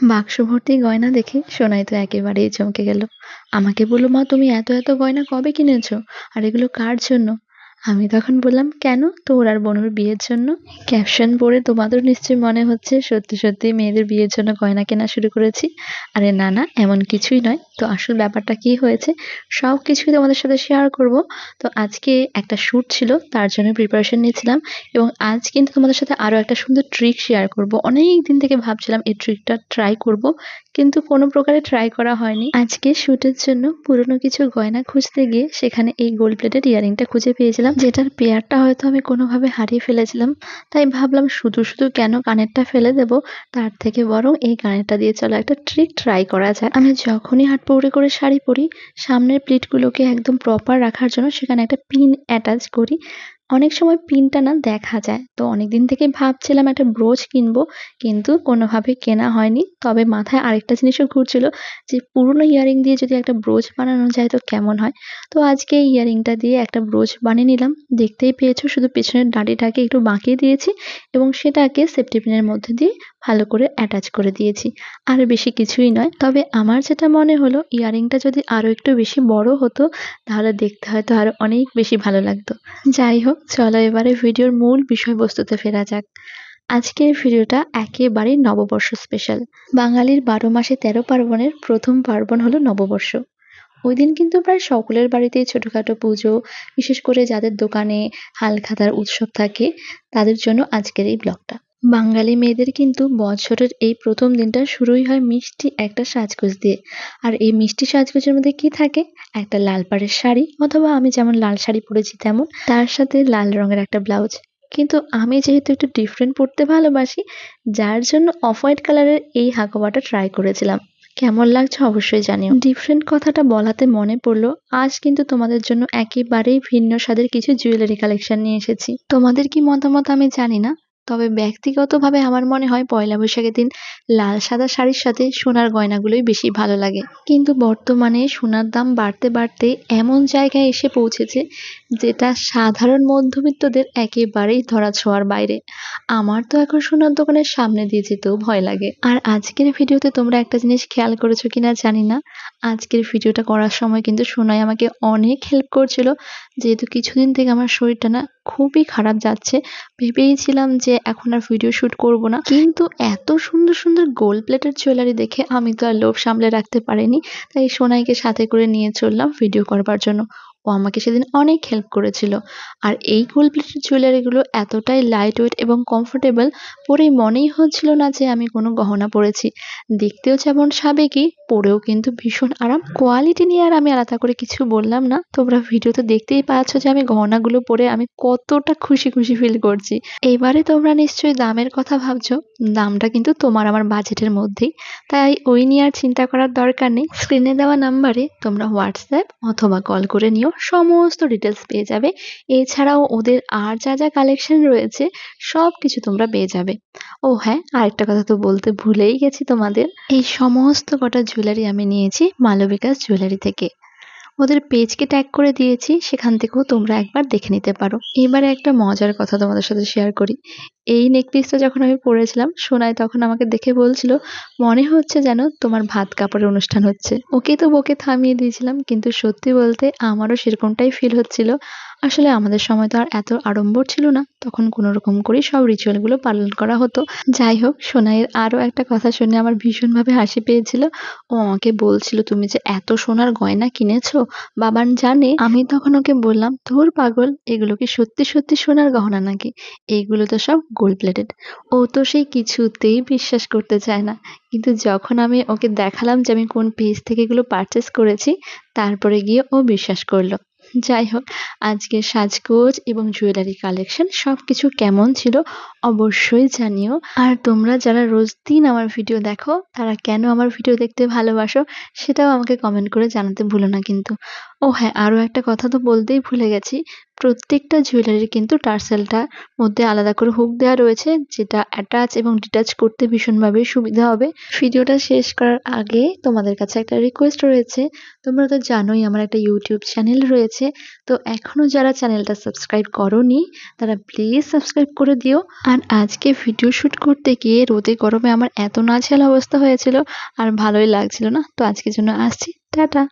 বাক্স ভর্তি গয়না দেখে সোনাই তো একেবারেই চমকে গেল। আমাকে বলল, মা, তুমি এত এত গয়না কবে কিনেছো? আর এগুলো কার জন্য? আমি তখন বললাম, কেন? তোর আর বনুর বিয়ের জন্য? ক্যাপশন পড়ে তোমাদের নিশ্চয়ই মনে হচ্ছে, সত্যি সত্যি মেয়েদের বিয়ের জন্য গয়না কেনা শুরু করেছি। আরে না না, এমন কিছুই নয়। তো আসল ব্যাপারটা কি হয়েছে, সব কিছুই তোমাদের সাথে শেয়ার করব। তো আজকে একটা শ্যুট ছিল, তার জন্য প্রিপারেশন নিয়েছিলাম এবং আজ কিন্তু তোমাদের সাথে আরও একটা সুন্দর ট্রিক শেয়ার করব। অনেক দিন থেকে ভাবছিলাম এই ট্রিকটা ট্রাই করব, কিন্তু কোনো প্রকারে ট্রাই করা হয়নি। আজকে শ্যুটের জন্য পুরনো কিছু গয়না খুঁজতে গিয়ে সেখানে এই গোল্ড প্লেটেড ইয়ারিংটা খুঁজে পেয়েছিলাম। যেটার পেয়ারটা হয়তো আমি কোনোভাবে হারিয়ে ফেলেছিলাম, তাই ভাবলাম শুধু শুধু কেন কানেরটা ফেলে দেব, তার থেকে বরং এই কানেরটা দিয়ে চলো একটা ট্রিক ট্রাই করা যায়। আমি যখনই হাট পৌড়ে করে শাড়ি পরি, সামনের প্লিটগুলোকে একদম প্রপার রাখার জন্য সেখানে একটা পিন অ্যাটাচ করি অনেক সময় পিনটা না দেখা যায়। তো অনেক দিন থেকেই ভাবছিলাম একটা ব্রোচ কিনবো, কিন্তু কোনোভাবে কেনা হয়নি। তবে মাথায় আরেকটা জিনিসও ঘুরছিল যে পুরনো ইয়ারিং দিয়ে যদি একটা ব্রোচ বানানো যায় তো কেমন হয়? তো আজকে ইয়ারিংটা দিয়ে একটা ব্রোচ বানিয়ে নিলাম। দেখতেই পেয়েছ শুধু পেছনের ডাঁটিটাকে একটু বাঁকিয়ে দিয়েছি এবং সেটাকে সেফটি পিনের মধ্যে দিয়ে ভালো করে অ্যাটাচ করে দিয়েছি। আর বেশি কিছুই নয়, তবে আমার যেটা মনে হলো ইয়ারিংটা যদি আরও একটু বেশি বড় হতো, তাহলে দেখতে হয়তো আরও অনেক বেশি ভালো লাগতো। যাই হোক চলো এবারে ভিডিওর মূল বিষয়বস্তুতে ফেরা যাক। আজকের ভিডিওটা একেবারেই নববর্ষ স্পেশাল বাঙালির বারো মাসে তেরো পার্বণের প্রথম পার্বণ হলো নববর্ষ। ওই দিন কিন্তু প্রায় সকলের বাড়িতেই ছোটোখাটো পুজো, বিশেষ করে যাদের দোকানে হালখাতার উৎসব থাকে, তাদের জন্য আজকের এই ব্লগটা বাঙালি মেয়েদের কিন্তু বছরের এই প্রথম দিনটা শুরুই হয় মিষ্টি একটা সাজগোজ দিয়ে। আর এই মিষ্টি সাজগোজের মধ্যে কি থাকে? একটা লাল পাড়ের শাড়ি অথবা আমি যেমন লাল শাড়ি পরেছি তেমন, তার সাথে লাল রঙের একটা ব্লাউজ। কিন্তু আমি যেহেতু একটু ডিফারেন্ট পড়তে ভালোবাসি, যার জন্য অফ হোয়াইট কালারের এই হাকোবাটা ট্রাই করেছিলাম। কেমন লাগছে অবশ্যই জানিও। ডিফারেন্ট কথাটা বলাতে মনে পড়ল, আজ কিন্তু তোমাদের জন্য একেবারেই ভিন্ন স্বাদের কিছু জুয়েলারি কালেকশন নিয়ে এসেছি। তোমাদের কি মতামত আমি জানি না তবে ব্যক্তিগতভাবে আমার মনে হয় পয়লা বৈশাখের দিন লাল সাদা শাড়ির সাথে সোনার গয়নাগুলোই বেশি ভালো লাগে। কিন্তু বর্তমানে সোনার দাম বাড়তে বাড়তে এমন জায়গায় এসে পৌঁছেছে যেটা সাধারণ মধ্যবিত্তদের একেবারেই ধরা ছোঁয়ার বাইরে। আমার তো এখন সোনার দোকানের সামনে দিয়ে যেতেও ভয় লাগে। আর আজকের ভিডিওতে তোমরা একটা জিনিস খেয়াল করেছ কিনা জানি না। আজকের ভিডিওটা করার সময় কিন্তু সোনাই আমাকে অনেক হেল্প করছিল। যেহেতু কিছুদিন থেকে আমার শরীরটা না খুবই খারাপ যাচ্ছে, ভেবেইছিলাম যে এখন আর ভিডিও শ্যুট করব না। কিন্তু এত সুন্দর সুন্দর গোল্ড প্লেটের জুয়েলারি দেখে আমি তো আর লোভ সামলে রাখতে পারিনি। তাই সোনাইকে সাথে করে নিয়ে চললাম ভিডিও করবার জন্য। ও আমাকে সেদিন অনেক হেল্প করেছিল। আর এই গোল্ড প্লেটেড জুয়েলারিগুলো এতটাই লাইট ওয়েট এবং কমফোর্টেবল পরেই মনেই হচ্ছিল না যে আমি কোনো গহনা পরেছি। দেখতেও যেমন সাবেকি, পরেও কিন্তু ভীষণ আরাম। কোয়ালিটি নিয়ে আর আমি আলাদা করে কিছু বললাম না। তোমরা ভিডিওতে দেখতেই পাচ্ছ যে আমি গহনাগুলো পরে আমি কতটা খুশি খুশি ফিল করছি। এবারে তোমরা নিশ্চয়ই দামের কথা ভাবছ। দামটা কিন্তু তোমার আমার বাজেটের মধ্যেই। তাই ওই নিয়ে আর চিন্তা করার দরকার নেই। স্ক্রিনে দেওয়া নাম্বারে তোমরা হোয়াটসঅ্যাপ অথবা কল করে নিও। সমস্ত ডিটেলস পেয়ে যাবে। এছাড়াও ওদের আর যা যা কালেকশন রয়েছে সব কিছু তোমরা পেয়ে যাবে। ও হ্যাঁ আরেকটা কথা তো বলতে ভুলেই গেছি তোমাদের। এই সমস্ত কটা জুয়েলারি আমি নিয়েছি, মালবিকাস জুয়েলারি থেকে। ওদের পেজকে ট্যাগ করে দিয়েছি, সেখান থেকেও তোমরা একবার দেখে নিতে পারো। এবারে একটা মজার কথা তোমাদের সাথে শেয়ার করি। এই নেকপিসটা যখন আমি পরেছিলাম, সোনাই তখন আমাকে দেখে বলছিল, মনে হচ্ছে যেন তোমার ভাত কাপড়ের অনুষ্ঠান হচ্ছে। ওকে তো বকে থামিয়ে দিয়েছিলাম, কিন্তু সত্যি বলতে আমারও সেরকমটাই ফিল হচ্ছিল। আসলে আমাদের সময় তো আর এত আড়ম্বর ছিল না। তখন কোনো রকম করেই সব রিচুয়ালগুলো পালন করা হতো। যাই হোক, সোনাইয়ের আরও একটা কথা শুনে আমার ভীষণভাবে হাসি পেয়েছিল। ও আমাকে বলছিল, তুমি যে এত সোনার গয়না কিনেছো বাবান জানে। আমি তখন ওকে বললাম, ধুর পাগল, এগুলো কি সত্যি সত্যি সোনার গহনা নাকি? এইগুলো তো সব গোল্ড প্লেটেড ও তো সেই কিছুতেই বিশ্বাস করতে চায় না। কিন্তু যখন আমি ওকে দেখালাম যে আমি কোন পেজ থেকে এগুলো পারচেস করেছি, তারপরে গিয়ে ও বিশ্বাস করল। যাই হোক আজকের সাজগোজ এবং জুয়েলারি কালেকশন সব কিছু কেমন ছিল অবশ্যই জানিও। আর তোমরা যারা রোজ দিন আমার ভিডিও দেখো, তারা কেন আমার ভিডিও দেখতে ভালোবাসো, সেটাও আমাকে কমেন্ট করে জানাতে ভুলো না কিন্তু। ও হ্যাঁ আরও একটা কথা তো বলতেই ভুলে গেছি। প্রত্যেকটা জুয়েলারির কিন্তু টার্সেলটার মধ্যে আলাদা করে হুক দেওয়া রয়েছে, যেটা অ্যাটাচ এবং ডিটাচ করতে ভীষণভাবে সুবিধা হবে। ভিডিওটা শেষ করার আগে তোমাদের কাছে একটা রিকোয়েস্ট রয়েছে। তোমরা তো জানোই আমার একটা ইউটিউব চ্যানেল রয়েছে। তো এখনও যারা চ্যানেলটা সাবস্ক্রাইব করনি, তারা প্লিজ সাবস্ক্রাইব করে দিও। আর আজকে ভিডিও শ্যুট করতে গিয়ে রোদে গরমে আমার এত নাজেহাল অবস্থা হয়েছিল আর ভালোই লাগছিল না। তো আজকের জন্য আসছি। টাটা।